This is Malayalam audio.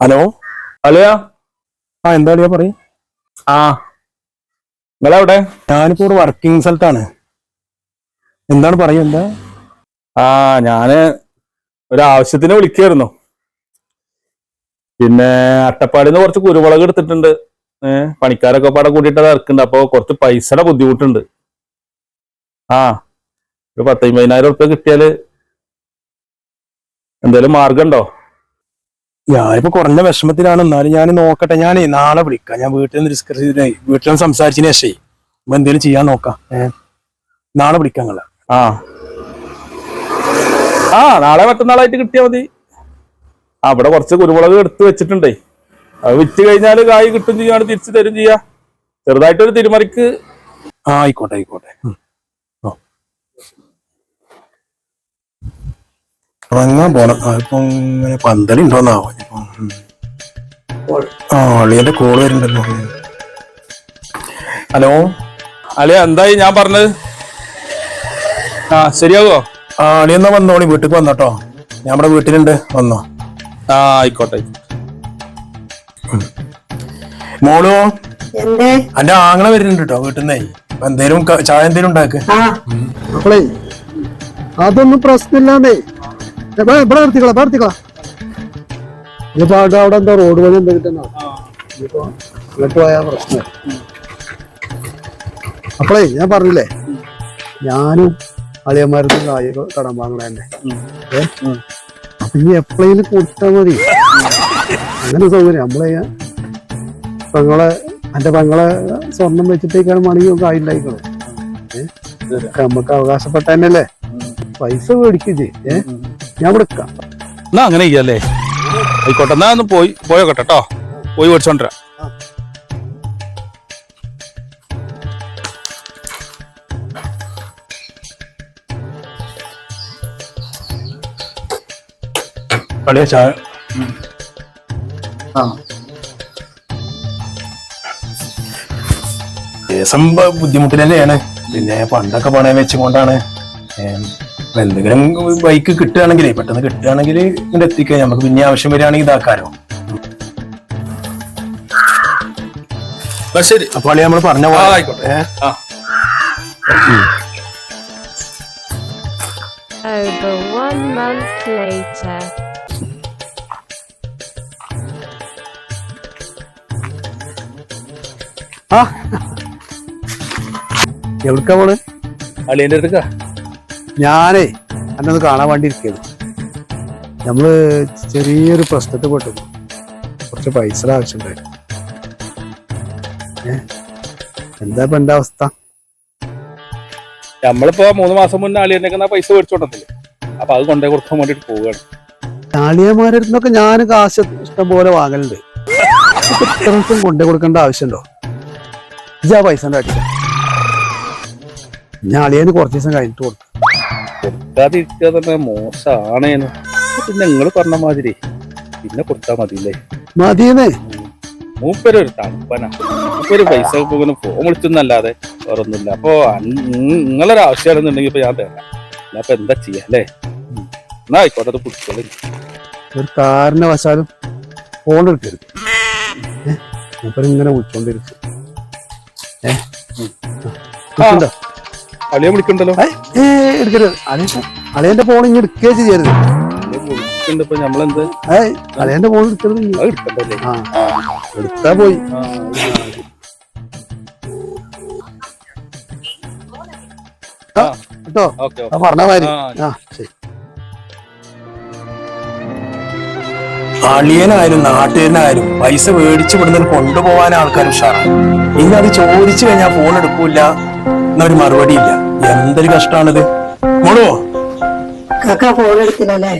ഹലോ? അല്ലയാ ആ എന്താ അളിയാ പറയും? ആ. നിങ്ങളെവിടെ? ഞാനിപ്പോ ഒരു വർക്കിംഗ് സ്ഥലത്താണ്. എന്താണ് പറയും എന്താ? ആ ഞാൻ ഒരാവശ്യത്തിന് വിളിക്കായിരുന്നു. പിന്നെ അട്ടപ്പാടിന്ന് കുറച്ച് കുരുമുളക് എടുത്തിട്ടുണ്ട്. ഏഹ് പണിക്കാരൊക്കെ പാടെ കൂട്ടിയിട്ട് അത് ഇറക്കുന്നുണ്ട്. അപ്പൊ കുറച്ച് പൈസയുടെ ബുദ്ധിമുട്ടുണ്ട്. ആ ഒരു പത്ത് അമ്പതിനായിരം ഉറുപ്പ്യ കിട്ടിയാൽ എന്തേലും മാർഗം ഉണ്ടോ? ഞാനിപ്പോ കുറഞ്ഞ വിഷമത്തിലാണ്. എന്നാലും ഞാൻ നോക്കട്ടെ ഞാൻ നാളെ വിളിക്കാം. ഞാൻ വീട്ടിൽ നിന്ന് ഡിസ്കസ് ചെയ്തേ വീട്ടിൽ നിന്ന് സംസാരിച്ചതിന് ശേഷേ ഇപ്പൊ എന്തേലും ചെയ്യാൻ നോക്കാം. ഏ? നാളെ വിളിക്കാം ആ. ആ നാളെ മറ്റന്നാളായിട്ട് കിട്ടിയാ മതി. അവിടെ കുറച്ച് കുരുമുളക് എടുത്ത് വെച്ചിട്ടുണ്ടേ. അത് വിറ്റ് കഴിഞ്ഞാൽ കായ് കിട്ടും ചെയ്യാണ്ട് തിരിച്ചു തരും ചെയ്യാ. ചെറുതായിട്ടൊരു തിരുമറിക്ക്. ആ ആയിക്കോട്ടെ ആയിക്കോട്ടെ. ഉറങ്ങാൻ പോണം. അതിപ്പം ഇങ്ങനെ പന്തലി ഉണ്ടോന്നാവോ ഇപ്പൊ. ആ അളിയന്റെ കോൾ വരുന്നുണ്ടല്ലോ. ഹലോ? അളിയ എന്തായി ഞാൻ പറഞ്ഞത്? ആ ശരിയാകോ ആ അളിയെന്നാ വന്നോളി? വീട്ടിൽ വന്നോട്ടോ. ഞാൻ ഇവിടെ വീട്ടിലുണ്ട്. വന്നോ. ആ ആയിക്കോട്ടെ. മോളോ? എന്റെ അന്റെ ആങ്ങളെ വരുന്നുണ്ട് കേട്ടോ വീട്ടിൽ നിന്നേ എന്തേലും ചായ എന്തേലും ഉണ്ടാക്ക്. അതൊന്നും പ്രശ്നമില്ലാന്നേ. ഇവിടെ നിർത്തിക്കളാ ഇവിടെ ഇനിയിപ്പോ അവിടെ എന്താ റോഡ് വഴി എന്താ കിട്ടുന്ന? ഇനിയിപ്പോ ഇങ്ങോട്ട് ഞാൻ പറഞ്ഞില്ലേ? ഞാനും അളിയന്മാരുടെ കായ കടം വാങ്ങണ തന്നെ അപ്പൊ ഇനി എപ്പോഴേലും കൊടുത്താൽ മതി. അങ്ങനെ സൗകര്യം. നമ്മളെ പെങ്ങളെ എന്റെ പെങ്ങളെ സ്വർണം വെച്ചിട്ടേക്കാണ് മണിയും നമുക്ക് ഉണ്ടായിക്കണത് നമുക്ക് അവകാശപ്പെട്ട തന്നെയല്ലേ പൈസ മേടിക്കും ചെയ് ഏ? ഞാൻ കൊടുക്കാം. എന്നാ അങ്ങനെ ചെയ്യല്ലേ? ആയിക്കോട്ടെ എന്നാ ഒന്ന് പോയി പോയോട്ടെ കേട്ടോ പോയി മേടിച്ചോണ്ടിരാ. അളിയ ചായ. കേസം ബ- ബുദ്ധിമുട്ട് തന്നെയാണ് പിന്നെ പണ്ടൊക്കെ പണയം വെച്ചുകൊണ്ടാണ്. ഏം, ഇപ്പൊ എന്തെങ്കിലും ബൈക്ക് കിട്ടുകയാണെങ്കിൽ പെട്ടെന്ന് കിട്ടുകയാണെങ്കിൽ ഇങ്ങനെ എത്തിക്കാം നമുക്ക് പിന്നെ ആവശ്യം വരികയാണെങ്കിൽ ഇതാക്കാരോ എന്നാ ശരി. അപ്പൊ അളിയ നമ്മൾ പറഞ്ഞ പോലെ. ആയിക്കോട്ടെ. ആ. Over one month later. ആ. എവിടുക്കാ പോൾ അളിയന്റെ അടുക്ക ഞാനേ എന്നെ ഒന്ന് കാണാൻ വേണ്ടി ഇരിക്കുന്നത് നമ്മൾ ചെറിയൊരു പ്രശ്നത്തിൽ പെട്ടു. കുറച്ച് പൈസ ആവശ്യമുണ്ടായി. എന്താ ഇപ്പൊ എന്റെ അവസ്ഥ? നമ്മളിപ്പോ മൂന്ന് മാസം മുന്നേ അളിയന്നൊക്കെ പൈസ മേടിച്ചോണ്ടത്തില്ലേ അപ്പൊ അത് കൊണ്ടേ കൊടുക്കാൻ വേണ്ടിട്ട് പോവുകയാണ്. അടുത്തൊക്കെ ഞാൻ കാശ് ഇഷ്ടം പോലെ വാങ്ങലുണ്ട്. ഇപ്പൊ ഇത്ര കൊണ്ടേ കൊടുക്കേണ്ട ആവശ്യമുണ്ടോ? ഇജാ പൈസ അടിച്ച? ഞാൻ അളിയന് കുറച്ച് ദിവസം കഴിഞ്ഞിട്ട് കൊടുക്കും. കൊടുക്കാതിരിക്കുക തന്നെ മോശമാണേനു പിന്നെ നിങ്ങൾ പറഞ്ഞ മാതിരി പിന്നെ കൊടുത്താ മതിയില്ലേ? മതിയെന്നേ? മൂപ്പര് ഒരു തണുപ്പനാ. മൂപ്പര് പൈസ പോകുന്ന ഫോൺ വിളിച്ചൊന്നല്ലാതെ വേറെ ഒന്നുമില്ല അപ്പൊ നിങ്ങളൊരു ആവശ്യമാണെന്നുണ്ടെങ്കിൽ ഇപ്പൊ ഞാൻ തരാം. ഞാൻ അപ്പൊ എന്താ ചെയ്യാ അല്ലേ? എന്നാ ആയിക്കോട്ടെ അത് പിടിച്ചോളി ഒരു കാരണവശാലും ഫോൺ എടുക്കരുത്. മൂപ്പര് ഇങ്ങനെ വിളിച്ചോണ്ടിരിക്കും. ഏഹ്? അളിയെ വിളിക്കണ്ടല്ലോ? എടുക്കരുത്. അളിയന്റെ അളിയന്റെ ഫോൺ ഇങ്ങനെ എടുക്കുകയോ ചെയ്യരുത്. നമ്മളെന്ത്? അളിയന്റെ ഫോൺ എടുക്കരുത് എടുക്കണ്ടല്ലേ ആ എടുത്താ പോയി. ആ, കേട്ടോ? ഓക്കെ ആ പറഞ്ഞ മാതിരി. ആ. ആ ശരി. അളിയനായാലും നാട്ടുകാരനായാലും പൈസ മേടിച്ച് ഇവിടുന്ന് കൊണ്ടുപോകാൻ ആൾക്കാർ ഉഷാറാണ്. ഇനി അത് ചോദിച്ചു കഴിഞ്ഞാൽ ഫോൺ എടുക്കൂല. എന്നൊരു മറുപടി ഇല്ല എന്തൊരു കഷ്ടാണിത്. മോളോ? കാക്ക ഫോൺ എടുത്തില്ലല്ലേ?